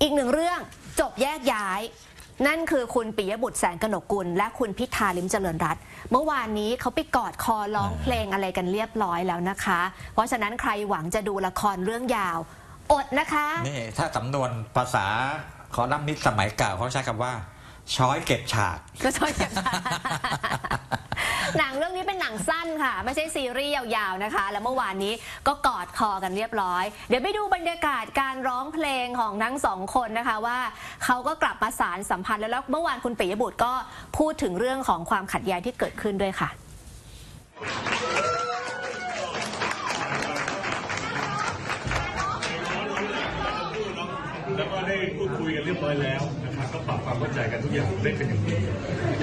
อีกหนึ่งเรื่องจบแยกย้าย นั่นคือคุณปิยบุตรแสงกนกกุล และคุณพิธาลิมเจริญรัตน์เมื่อวานนี้เขาไปกอดคอร้องเพลงอะไรกันเรียบร้อยแล้วนะคะ เพราะฉะนั้นใครหวังจะดูละครเรื่องยาว อดนะคะ นี่ถ้าสำนวนภาษาคอลัมนิสต์สมัยเก่าเขาใช้คำว่า ช้อยเก็บฉาก ก็ช่วยกัน หนังเรื่องนี้เป็นหนังสั้นค่ะ ไม่ใช่ซีรีส์ยาวๆนะคะ แล้วเมื่อวานนี้ก็กอดคอกันเรียบร้อย เดี๋ยวไปดูบรรยากาศการร้องเพลงของทั้งสองคนนะคะว่าเขาก็กลับมาสารสัมพันธ์แล้วแล้วเมื่อวานคุณปิยบุตรก็พูดถึงเรื่องของความขัดแย้งที่เกิดขึ้นด้วยค่ะแล้วก็ได้พูดคุยกันเรียบร้อยแล้ว นะครับก็ปรับความเข้าใจกันทุกอย่างได้เป็นอย่างดี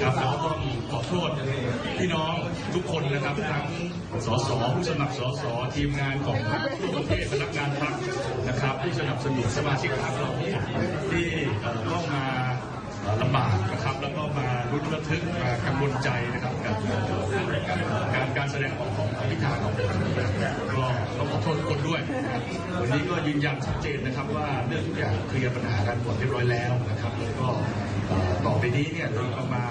ครับแล้วก็ต้องขอโทษพี่น้องทุกคนนะครับทั้งสสผู้สมัครสสทีมงานของพรรคทั่วประเทศพนักงานพรรคนะครับผู้สนับสนุนสมาชิกพรรคเราที่เอ่ต้องมาลำบากนะครับ แล้วก็มารุนระทึกมากังวลใจนะครับกับ การแสดงออกของพิธาของผมก็ต้องขอโทษทุกคนด้วย วันนี้ก็ยืนยันชัดเจนนะครับว่าเรื่องทุกอย่างเคลียร์ปัญหากันหมดเรียบร้อยแล้วนะครับแล้วก็ต่อไปนี้เนี่ยโดยประมาณ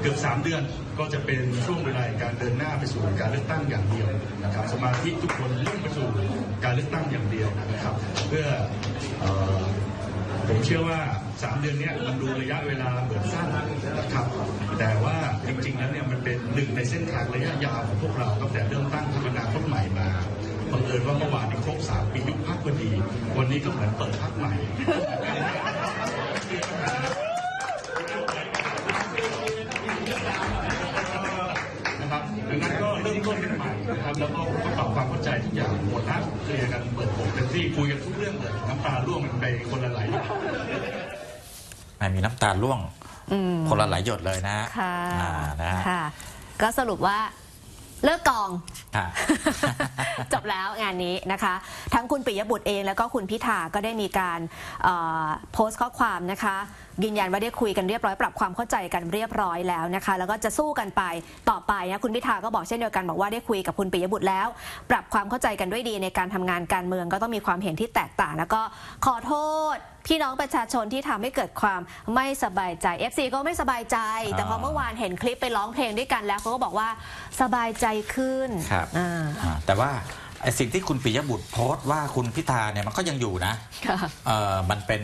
เกือบสามเดือนก็จะเป็นช่วงเวลาการเดินหน้าไปสู่การเลือกตั้งอย่างเดียวนะครับสมาธิทุกคนมุ่งไปสู่การเลือกตั้งอย่างเดียวนะครับ เพื่อ ผมเชื่อว่า 3 เดือนนี้มันดูระยะเวลาเหมือนสั้นนะครับ แต่ว่าจริงๆแล้วเนี่ยมันเป็นหนึ่งในเส้นทางระยะยาวของพวกเราตั้งแต่เริ่มตั้งพรรคอนาคตใหม่มาบังเอิญว่าเมื่อวานนี้ครบ 3 ปียุบพักพอดี วันนี้ก็เหมือนเปิดพักใหม่นะครับดังนั้นก็เริ่มต้นกันใหม่นะครับแล้วก็ปรับความเข้าใจทุกอย่างหมดนะเคลียร์กันเปิดผมเต็ม ที่คุยกันทุกเรื่องเลยน้ำตาร่วงมันไปคนละหลายอย่างไม่มีน้ำตาล่วงอืมคนละหลายหยดเลยนะค่ะอ่านะค่ะ ก็สรุปว่าเลิกกอง อ่าจ บแล้วงานนี้นะคะ ทั้งคุณปิยบุตรเองแล้วก็คุณพิธาก็ได้มีการเอ่อโพสต์ข้อความนะคะยืนยันว่าได้คุยกันเรียบร้อยปรับความเข้าใจกันเรียบร้อยแล้วนะคะ แล้วก็จะสู้กันไปต่อไปนะคุณพิธาก็บอกเช่นเดียวกันบอกว่าได้คุยกับคุณปิยบุตรแล้ว ปรับความเข้าใจกันด้วยดีในการทำงานการเมืองก็ต้องมีความเห็นที่แตกต่าง แล้วก็ขอโทษพี่น้องประชาชนที่ทำให้เกิดความไม่สบายใจ FC ก็ไม่สบายใจ แต่พอเมื่อวานเห็นคลิปไปร้องเพลงด้วยกันแล้วเขาก็บอกว่าสบายใจขึ้นครับอ่าอ่าแต่ว่าไอ้สิ่งที่คุณปิยบุตรโพสต์ว่าคุณพิธาเนี่ยมันก็ยังอยู่นะค่ะ เออมันเป็น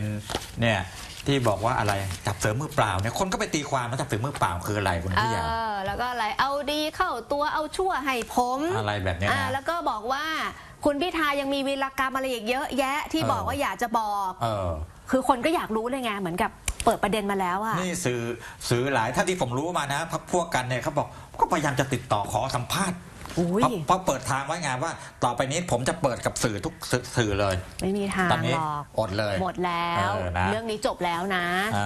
เนี่ยที่บอกว่าอะไรจับเสือมือเปล่าเนี่ยคนก็ไปตีความว่าจับเสือมือเปล่าคืออะไรคุณเอพี่ยาอแล้วก็อะไรเอาดีเข้าตัวเอาชั่วให้ผมอะไรแบบเนี้ยอ่านะ แล้วก็บอกว่า คุณพิธายังมีวีรกรรมอะไรอีกเยอะแยะที่เออ บอกว่าอยากจะบอก เออ คือคนก็อยากรู้เลยไงเหมือนกับเปิดประเด็นมาแล้วอะนี่สื่อสื่อหลายถ้าที่ผมรู้มานะพักพวกกันเนี่ยเขาบอกก็พยายามจะติดต่อขอสัมภาษณ์ อุ้ยเพราะเพราะเปิดทางไว้ไงว่า ต่อไปนี้ผมจะเปิดกับสื่อทุกสื่อสื่อเลย ไม่มีทางตอนนี้หรอกอดเลยหมดแล้ว เออนะ เรื่องนี้จบแล้วนะ อ่า